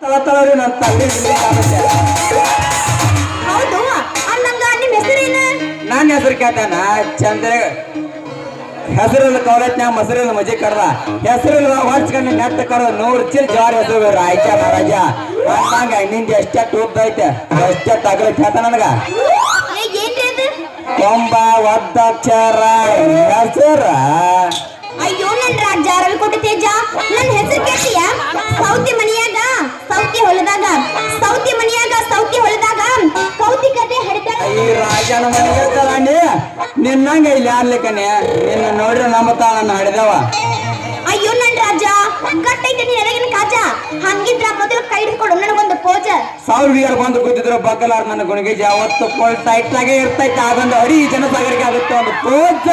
ತಳತಳರಿ ನನ್ನ ಹೌದು ಹೆಸರೇನು ನನ್ನ ಹೆಸರು ಕೇಳ್ತಾನ ಚಂದ್ರ ಹೆಸರಿಲ್ಲ ಕವಲತ್ನ್ಯಾಗ ಮೊಸರಿಲ್ಲ ಮಜಿ ಕಡ್ದ. ಹೆಸರಿಲ್ಲ ಹೊಡ್ಸ್ಕೊಂಡು ನೆಟ್ಟ ಕಡ್ದ ನೂರು ಚೀಲ ಜವಾರಿ ಹೆಸರು ರಾಯ್ಚ ಮಹಾರಾಜ ನಿಂದ ಎಷ್ಟ ಟೂಪ್ ಐತೆ ಎಷ್ಟೇ ತಗಲ ಕೇಳ್ತ ನನಗ. ಕೊಂಬ ಒದ್ದಕ್ಷರ ಹೆಸರ. ಅಯ್ಯೋ ನನ್ ರಾಜ ರವಿಕೋಟೆ ತೇಜ ನನ್ ಹೆಸರು ಕೇಳ್ತೀಯ? ಸೌತಿ ಸೌತಿ ಹೊಲದಾಗ ಸೌತಿ ಮನೆಯಾಗ ಸೌತಿ ಹೊಲದಾಗ ಸೌತಿ ಕತೆ ಹರಿತಾಳ. ಈ ರಾಜನ ಮನೆಗೆ ತಗೊಂಡಿ ನಿನ್ನಂಗ ಇಲ್ಲಿ ಆರ್ಲಿಕ್ಕನೆ ನಿನ್ನ ನೋಡ್ರಿ ನಮ್ಮ ತಾಳನ್ನ ಹಡಿದವ ಅಯ್ಯೋ ನನ್ ರಾಜ ಕಟ್ಟೈತೆ ನೀ ನನಗಿನ ಕಾಜ. ಹಂಗಿದ್ರ ಮೊದಲು ಕೈ ಹಿಡ್ಕೊಡು ನನಗೊಂದು ಪೋಜ. ಸಾವಿರ ಹುಡುಗಿಯರು ಬಂದು ಕೂತಿದ್ರು ಬಗ್ಗಲಾರ ನನ್ನ ಗುಣಿಗೆ ಯಾವತ್ತು ಫುಲ್ ಟೈಟ್ ಆಗೇ ಇರ್ತೈತೆ. ಅದೊಂದು ಅಡಿ ಜನಸಾಗರಿಗೆ ಆಗುತ್ತೆ ಒಂದು ಪೂಜ.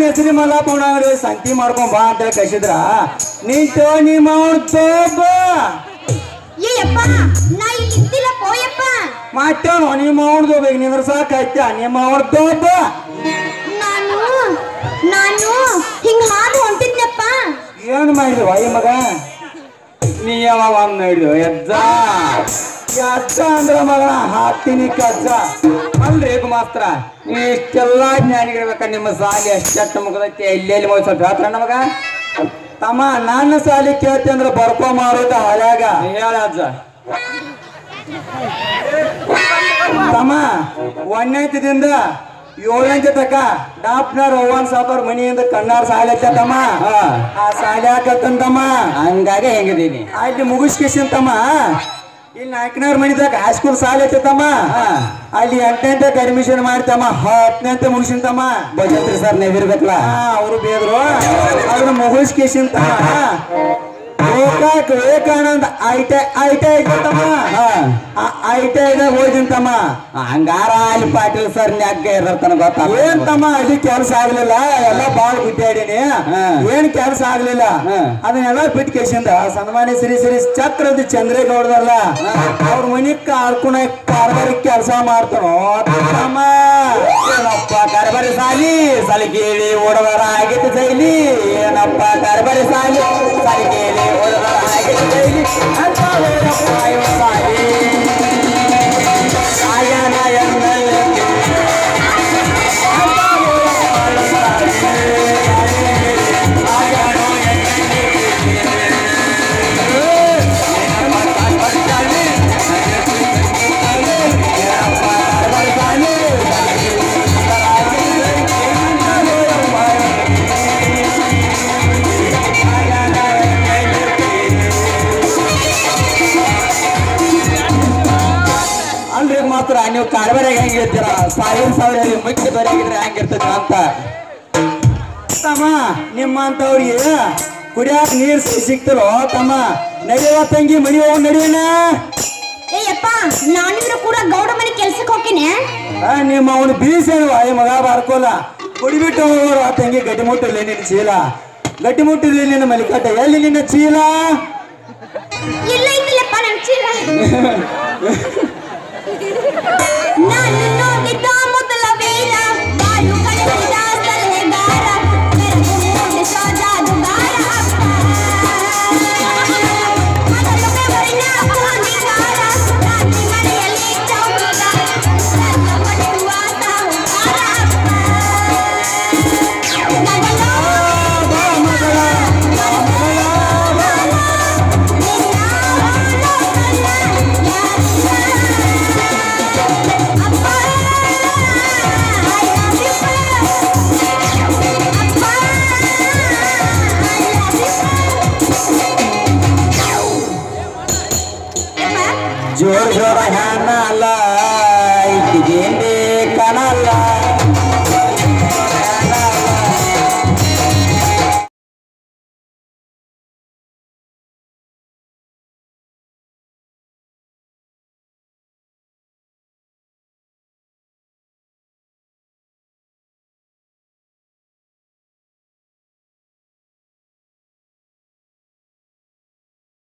ಪಟ್ಟನ ಮಲ್ಲ ಅವನವ್ರು ಸಂತಿ ಮಾಡ್ಕೊಂಡ್ ಬಾ ಅಂತ ಕಳಿಸಿದ್ರ. ತೋ ನಿಮ್ಮ ಮಾಡ್ತೇವ ನಿಮ್ಮ ಅವ್ನದು ಬೇಕು ನಿಂದ್ರ ಸಾಕಾಯ್ತ ನಿಮ್ಮ ತೋಬ ನಾನು ನಾನು ಹಿಂಗ್ ಹಾದು ಹೊಂಟಿದ್ನಪ್ಪ. ಏನು ಮಾಡಿದ್ವ ಈ ಮಗ? ನೀ ಯಾವಾಗ ಒಂದು ಹಿಡಿದು ಎಜ್ಜ ಎಜ್ಜ ಅಂದ್ರ ಮಗಳ ಹಾಕ್ತೀನಿ ಕಜ್ಜ ಅಲ್ರಿ ಮಾಸ್ತ್ರ ಇಷ್ಟೆಲ್ಲ ಜ್ಞಾನಿಗಿರ್ಬೇಕ ನಿಮ್ಮ ಸಾಲಿ ಎಷ್ಟೆಷ್ಟು ಮುಗದೈತಿ ಎಲ್ಲೆಲ್ಲಿ ಮೋಸ ಸ್ವಲ್ಪ ಹೇಳ್ತಾರ ನಮಗ? ತಮ್ಮ ನನ್ನ ಸಾಲಿ ಕೇಳ್ತಿ ಅಂದ್ರ ಬರ್ಕೊ ಮಾರೋದ ಹಳ್ಯಾಗ. ಹೇಳ ಅಜ್ಜ. ತಮ್ಮ ಒಂದನೇದಿಂದ ಏಳನೇ ತಕ ಡಾಕ್ಟರ್ ಓವನ್ ಸಾಪರ್ ಮನಿಯಿಂದ ಕಣ್ಣಾರ್ ಸಾಲ ತಮ್ಮ. ಆ ಸಾಲ ಹಾಕತ್ತಂತಮ್ಮ ಹಂಗಾಗಿ ಹೆಂಗಿದೀನಿ ಅಲ್ಲಿ ಮುಗಿಸ್ಕೇಸಿನ್ ತಮ್ಮ. ಇಲ್ಲಿ ನಾಲ್ಕನವ್ರ ಮನಿದಾಗ ಹೈಸ್ಕೂಲ್ ಸಾಲ ಐತಮ್ಮ ಅಲ್ಲಿ ಎಂಟನೇ ಅಡ್ಮಿಷನ್ ಮಾಡ್ತಮ್ಮ. ಹತ್ತನೇ ಮುಗಿಸಿಂತಮ್ಮ. ಬಜೆತ್ರಿ ಸರ್ ನೀವಿರ್ಬೇಕಲ್ಲ. ಅವರು ಬೇದ್ರು ಅದನ್ನ ಮುಗಿಸ್ಕೇಸಿಂತ ಗೋಕಾಕ್ ವಿವೇಕಾನಂದ ಐಟ ಐಟೆ ಐತಮ್ಮ ಐಟೆ ಇದಾಗ ತಮ್ಮ. ಹಂಗಾರ ಅಲ್ಲಿ ಪಾಟೀಲ್ ಸರ್ ನೆಗ್ಗ ಇರ್ತಾನ ಗೊತ್ತ? ಏನ್ ತಮ್ಮ ಅಲ್ಲಿ ಕೆಲಸ ಆಗ್ಲಿಲ್ಲ. ಎಲ್ಲ ಬಾಳ ಗುದ್ದಾಡಿನಿ ಏನ್ ಕೆಲಸ ಆಗ್ಲಿಲ್ಲ. ಅದನ್ನೆಲ್ಲ ಬಿಟ್ಟು ಕೇಸಿಂದ ಸನ್ಮಾನ್ಯ ಶ್ರೀ ಶ್ರೀ ಚಕ್ರದ ಚಂದ್ರೇಗೌಡದಲ್ಲ ಅವ್ರ ಮನಿ ಕಾರ್ಕುಣ ಕಾರ್ಬಾರಿ ಕೆಲಸ ಮಾಡ್ತಾನೋ. ತಮ್ಮ. ಏನಪ್ಪ ಕಾರ್ಬಾರಿ ಸಾಲಿ? ಸಾಲಿ ಕೇಳಿ ಓಡವರ ಆಗಿತ್ತು ಜೈಲಿ. ಏನಪ್ಪ ಕಾರ್ಬಾರಿ ಸಾಲಿ? ಆಗಿತ್ತು ಜೈಲಿ ಅಂತ ಏನಪ್ಪ ಇವ ಸಾಲಿ ಮಾತ್ರ ನೀವು ಕಾರ್ಬಾರಾಗ ಹೆಂಗಿರ್ತೀರ ಸಾವಿರ ಸಾವಿರ ಮುಖ್ಯ ಬರೆಯಾಗಿದ್ರೆ ಹೆಂಗಿರ್ತೈತಿ ಅಂತ ತಮ್ಮ ನಿಮ್ಮಂತವ್ರಿಗೆ ಕುಡಿಯಾಕ ನೀರ್ ಸಿ- ಸಿಕ್ತಲೋ ತಮ್ಮ ನಡೆಯುವ ತಂಗಿ ಮನಿ ಹೋಗ್ ನಡಿಯೋಣ ಏ ಯಪ್ಪ ನಾನಿದ್ರು ಕೂಡ ಗೌಡ ಮನೆ ಕೆಲ್ಸಕ್ಕೆ ಹೋಗ್ತೀನಿ ಆ, ನಿಮ್ಮ ಅವನು ಬೀಸೇನು ಈ ಮಗ ಬಾರ್ಕೋಲ ಕುಡಿಬಿಟ್ಟು ಹೋಗೋರು ಆ ತಂಗಿ ಗಟ್ಟಿ ಮುಟ್ಟಲಿ ನಿನ್ನ ಚೀಲ ಗಟ್ಟಿ ಮುಟ್ಟಿದ್ಲಿ ನಿನ್ನ ಮಲಿಕಟ್ಟ ಎಲ್ಲಿ ನಿನ್ನ ಚೀಲ ಇಲ್ಲ ಇದ್ದಿಲ್ಲಪ್ಪ ನನ್ ಚೀಲ ನಾನು